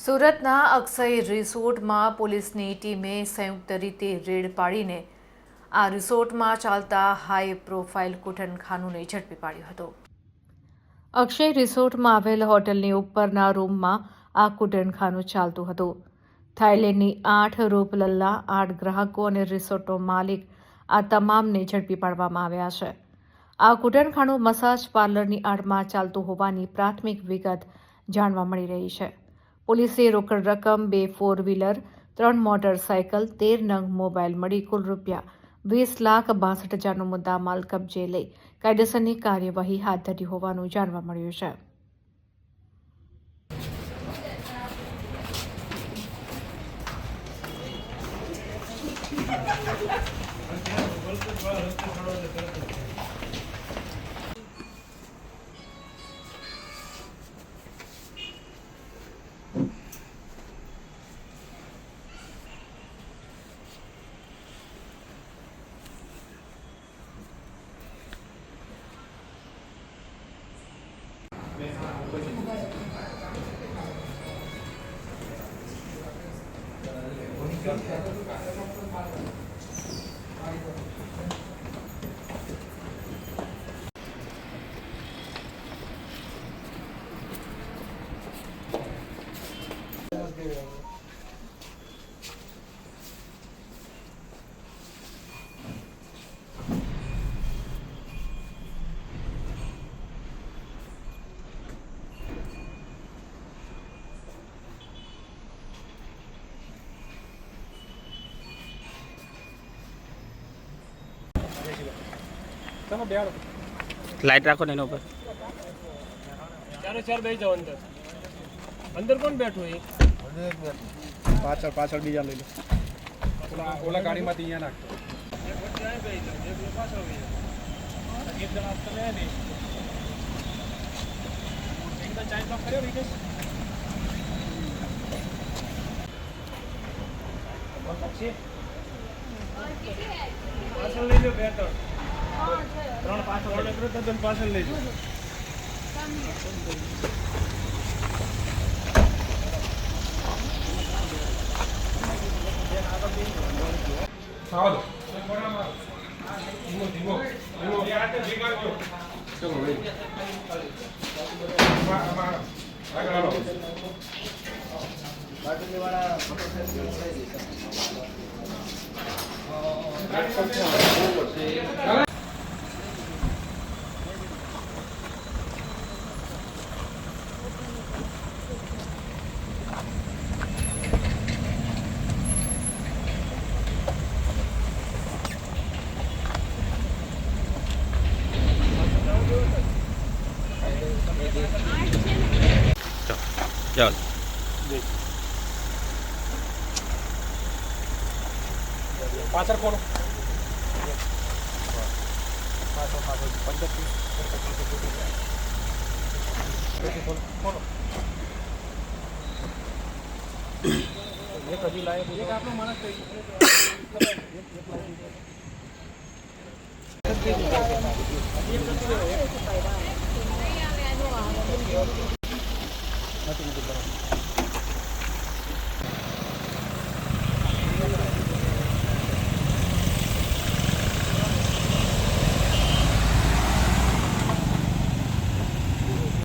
સુરતના અક્ષય રિસોર્ટમાં પોલીસની ટીમે સંયુક્ત રીતે રેડ પાડીને આ રિસોર્ટમાં ચાલતા હાઈ પ્રોફાઇલ કુટનખાનુને ઝડપી પાડ્યો હતો. અક્ષય રિસોર્ટમાં આવેલ હોટલની ઉપરના રૂમમાં આ કુટનખાનું ચાલતું હતું. થાઇલેન્ડની આઠ રૂપલલ્લા, આઠ ગ્રાહકો અને રિસોર્ટનો માલિક આ તમામને ઝડપી પાડવામાં આવ્યા છે. આ કુટનખાનું મસાજ પાર્લરની આડમાં ચાલતું હોવાની પ્રાથમિક વિગત જાણવા મળી રહી છે. પોલીસે રોકડ રકમ, બે ફોર વ્હીલર ત્રણ મોટરસાયકલ તેર નંગ મોબાઈલ મળી કુલ રૂપિયા વીસ લાખ બાસઠ હજારનો મુદ્દામાલ કબજે લઈ કાયદેસરની કાર્યવાહી હાથ ધરી હોવાનું જાણવા મળ્યું છે. 보니까 તમે બેહાડો લાઈટ રાખો ને એના ઉપર ચારે ચાર બેસી જાઓ અંદર અંદર કોણ બેઠું એ પાછળ પાછળ બીજા લઈ લો ઓલા ઓલા ગાડીમાંથી અહીંયા નાખતો પાછળ લઈ લો બે ત્રણ ત્રણ પાછળ ત્રણ એકરો તદ્દન પાછળ લઈ લો ચાલો. ધીમો ધીમો ધીમો ચલો લઈ चल। ये कभी लाए मुझे आप लोग माना चाहिए மாற்றி கொடுத்துருக்குறோம்